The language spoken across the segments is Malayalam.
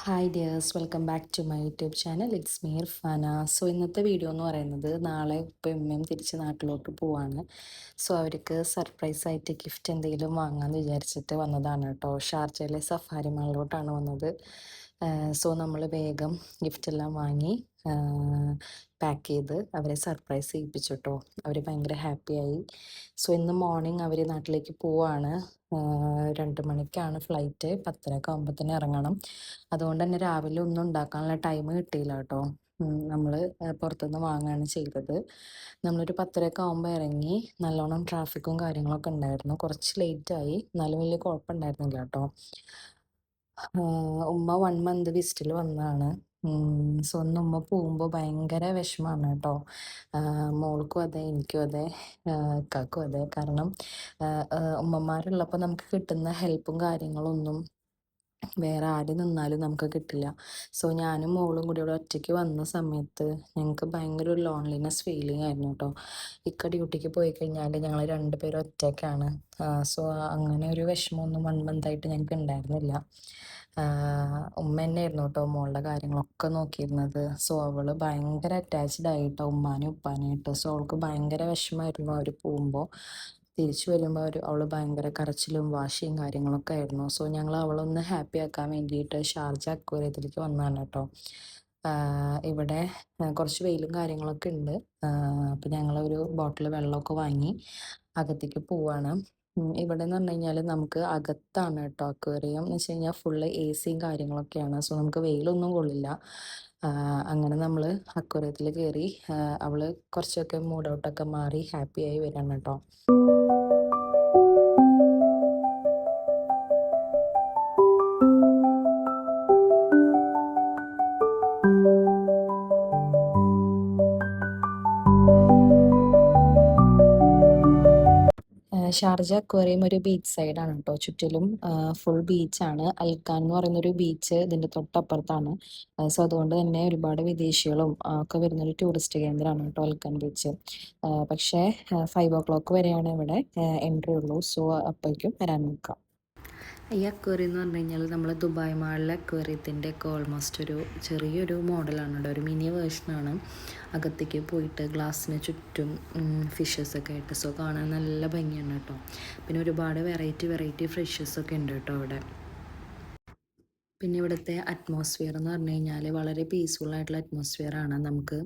Hi dears welcome back to my YouTube channel it's Meer Fana so ഇന്നത്തെ വീഡിയോ എന്ന് പറയുന്നത് നാളെ ഇപ്പം ഉമ്മയും തിരിച്ച് നാട്ടിലോട്ട് പോവാണ്. സോ അവർക്ക് സർപ്രൈസ് ആയിട്ട് ഗിഫ്റ്റ് എന്തെങ്കിലും വാങ്ങാമെന്ന് വിചാരിച്ചിട്ട് വന്നതാണ് കേട്ടോ. ഷാർജയിലെ സഫാരി മാളിലോട്ടാണ് വന്നത്. സോ നമ്മൾ വേഗം ഗിഫ്റ്റ് എല്ലാം വാങ്ങി പാക്ക് ചെയ്ത് അവരെ സർപ്രൈസ് ചെയ്യിപ്പിച്ചു കേട്ടോ അവർ ഭയങ്കര ഹാപ്പിയായി. സോ ഇന്ന് മോർണിംഗ് അവർ നാട്ടിലേക്ക് പോവാണ്. രണ്ട് മണിക്കാണ് ഫ്ലൈറ്റ്. പത്തരയൊക്കെ ആകുമ്പോൾ തന്നെ ഇറങ്ങണം. അതുകൊണ്ട് തന്നെ രാവിലെ ഒന്നും ഉണ്ടാക്കാനുള്ള ടൈം കിട്ടിയില്ല കേട്ടോ. നമ്മൾ പുറത്തുനിന്ന് വാങ്ങുകയാണ് ചെയ്തത്. നമ്മളൊരു പത്തരയൊക്കെ ആകുമ്പോൾ ഇറങ്ങി നല്ലോണം ട്രാഫിക്കും കാര്യങ്ങളൊക്കെ ഉണ്ടായിരുന്നു. കുറച്ച് ലേറ്റായി എന്നാലും വലിയ കുഴപ്പമുണ്ടായിരുന്നില്ല കേട്ടോ. ഉമ്മ വൺ മന്ത് വിസിറ്റിൽ വന്നതാണ് സോ ഒന്ന് ഉമ്മ പോകുമ്പോൾ ഭയങ്കര വിഷമമാണ് കേട്ടോ. മോൾക്കും അതെ എനിക്കും അതെ ഇക്കാക്കും അതെ. കാരണം ഉമ്മമാരുള്ളപ്പോൾ നമുക്ക് കിട്ടുന്ന ഹെൽപ്പും കാര്യങ്ങളൊന്നും വേറെ ആര് നിന്നാലും നമുക്ക് കിട്ടില്ല. സോ ഞാനും മോളും കൂടി ഇവിടെ ഒറ്റയ്ക്ക് വന്ന സമയത്ത് ഞങ്ങൾക്ക് ഭയങ്കര ഒരു ലോൺലിനെസ് ഫീലിംഗ് ആയിരുന്നു കേട്ടോ ഇക്ക ഡ്യൂട്ടിക്ക് പോയി കഴിഞ്ഞാൽ ഞങ്ങൾ രണ്ടുപേരും ഒറ്റയ്ക്കാണ് സോ അങ്ങനെ ഒരു വിഷമമൊന്നും വൺ മന്തായിട്ട് ഞങ്ങൾക്ക് ഉണ്ടായിരുന്നില്ല ഉമ്മ തന്നെയായിരുന്നു കേട്ടോ മോളുടെ കാര്യങ്ങളൊക്കെ നോക്കിയിരുന്നത്. സോ അവൾ ഭയങ്കര അറ്റാച്ച്ഡ് ആയിട്ടോ ഉമ്മാനും ഉപ്പാനായിട്ട് സോ അവൾക്ക് ഭയങ്കര വിഷമമായിരുന്നു അവർ പോകുമ്പോൾ തിരിച്ചു വരുമ്പോൾ അവർ അവൾ ഭയങ്കര കരച്ചിലും വാശിയും കാര്യങ്ങളൊക്കെ ആയിരുന്നു. സോ ഞങ്ങൾ അവളൊന്ന് ഹാപ്പി ആക്കാൻ വേണ്ടിയിട്ട് ഷാർജ അക്വേറിയത്തിലേക്ക് വന്നതാണ് കേട്ടോ. ഇവിടെ കുറച്ച് വെയിലും കാര്യങ്ങളൊക്കെ ഉണ്ട്. അപ്പം ഞങ്ങളൊരു ബോട്ടിൽ വെള്ളമൊക്കെ വാങ്ങി അകത്തേക്ക് പോവാണ്. ഇവിടെ എന്ന് പറഞ്ഞു കഴിഞ്ഞാൽ നമുക്ക് അകത്താണ് കേട്ടോ അക്വേറിയം. എന്ന് വെച്ച് കഴിഞ്ഞാൽ ഫുള്ള് എ സിയും കാര്യങ്ങളൊക്കെയാണ്. സോ നമുക്ക് വെയിലൊന്നും കൊള്ളില്ല. അങ്ങനെ നമ്മൾ അക്വറിയത്തിൽ കയറി അവൾ കുറച്ചൊക്കെ മൂഡ് ഔട്ടൊക്കെ മാറി ഹാപ്പിയായി വരാണ് കേട്ടോ. ഷാർജ അക്വേറിയം ഒരു ബീച്ച് സൈഡാണ് കേട്ടോ ചുറ്റിലും ഫുൾ ബീച്ചാണ് അൽഖാൻ എന്ന് പറയുന്ന ഒരു ബീച്ച് ഇതിന്റെ തൊട്ടപ്പുറത്താണ്. സോ അതുകൊണ്ട് തന്നെ ഒരുപാട് വിദേശികളും ഒക്കെ വരുന്നൊരു ടൂറിസ്റ്റ് കേന്ദ്രമാണ് കേട്ടോ അൽഖാൻ ബീച്ച് പക്ഷേ ഫൈവ് ഓ ക്ലോക്ക് വരെയാണ് ഇവിടെ എൻട്രി ഉള്ളൂ. സോ അപ്പോഴേക്കും വരാൻ നോക്കാം. ഈ അക്വേറിയം എന്ന് പറഞ്ഞു കഴിഞ്ഞാൽ നമ്മൾ ദുബായ് മാളിലെ അക്വേറിയത്തിന്റെ ഒക്കെ ഓൾമോസ്റ്റ് ഒരു ചെറിയൊരു മോഡലാണ് കേട്ടോ. ഒരു മിനി വേർഷനാണ് അകത്തേക്ക് പോയിട്ട് ഗ്ലാസ്സിന് ചുറ്റും ഫിഷസ് ഒക്കെ ആയിട്ട്. സോ കാണാൻ നല്ല ഭംഗിയാണ് കേട്ടോ. പിന്നെ ഒരുപാട് വെറൈറ്റി വെറൈറ്റി ഫിഷസ് ഒക്കെ ഉണ്ട് കേട്ടോ അവിടെ. പിന്നെ ഇവിടുത്തെ അറ്റ്മോസ്ഫിയർ എന്ന് പറഞ്ഞു കഴിഞ്ഞാൽ വളരെ പീസ്ഫുൾ ആയിട്ടുള്ള അറ്റ്മോസ്ഫിയർ ആണ്. നമുക്ക്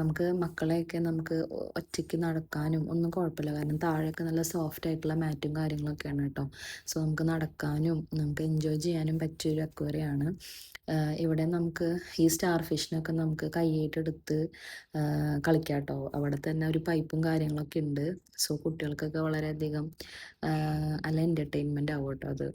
നമുക്ക് മക്കളെയൊക്കെ നമുക്ക് ഒറ്റയ്ക്ക് നടക്കാനും ഒന്നും കുഴപ്പമില്ല. കാരണം താഴെയൊക്കെ നല്ല സോഫ്റ്റ് ആയിട്ടുള്ള മാറ്റും കാര്യങ്ങളൊക്കെയാണ് കേട്ടോ. സോ നമുക്ക് നടക്കാനും നമുക്ക് എൻജോയ് ചെയ്യാനും പറ്റിയൊരു അക്വേറിയാണ് ഇവിടെ നമുക്ക് ഈ സ്റ്റാർ ഫിഷിനൊക്കെ നമുക്ക് കൈയായിട്ടെടുത്ത് കളിക്കാം കേട്ടോ. അവിടെ തന്നെ ഒരു പൈപ്പും കാര്യങ്ങളൊക്കെ ഉണ്ട്. സോ കുട്ടികൾക്കൊക്കെ വളരെയധികം നല്ല എന്റർടൈൻമെന്റ് ആവും കേട്ടോ അത്.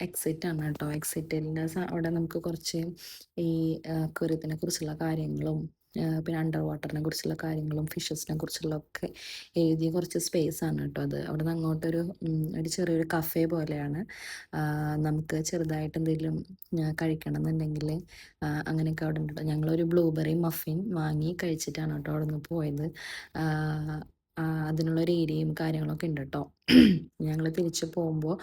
എക്സിറ്റ് ആണ് കേട്ടോ. എക്സിറ്റിന്റെ അവിടെ നമുക്ക് കുറച്ച് ഈ അക്വേറിയത്തിനെ കുറിച്ചുള്ള കാര്യങ്ങളും പിന്നെ അണ്ടർ വാട്ടറിനെ കുറിച്ചുള്ള കാര്യങ്ങളും ഫിഷസിനെ കുറിച്ചുള്ള ഒക്കെ എഴുതിയ കുറച്ച് സ്പേസ് ആണ് കേട്ടോ അത്. അവിടെ നിന്ന് അങ്ങോട്ടൊരു ഒരു ചെറിയൊരു കഫേ പോലെയാണ്. നമുക്ക് ചെറുതായിട്ട് എന്തെങ്കിലും കഴിക്കണം എന്നുണ്ടെങ്കിൽ അങ്ങനെയൊക്കെ അവിടെ ഉണ്ട് ഞങ്ങളൊരു ബ്ലൂബെറി മഫിൻ വാങ്ങി കഴിച്ചിട്ടാണ് കേട്ടോ അവിടെ നിന്ന് പോയത് അതിനുള്ളൊരു ഏരിയയും കാര്യങ്ങളൊക്കെ ഉണ്ട് കേട്ടോ ഞങ്ങൾ തിരിച്ച് പോകുമ്പോൾ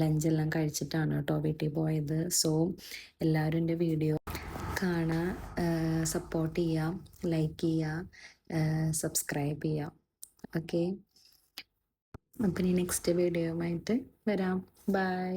ലഞ്ചെല്ലാം കഴിച്ചിട്ടാണ് കേട്ടോ വീട്ടിൽ പോയത്. സോ എല്ലാവരും എന്റെ വീഡിയോ കാണാൻ സപ്പോർട്ട് ചെയ്യുക ലൈക്ക് ചെയ്യുക സബ്സ്ക്രൈബ് ചെയ്യുക ഓക്കെ അപ്പം ഇനി നെക്സ്റ്റ് വീഡിയോയുമായിട്ട് വരാം. ബൈ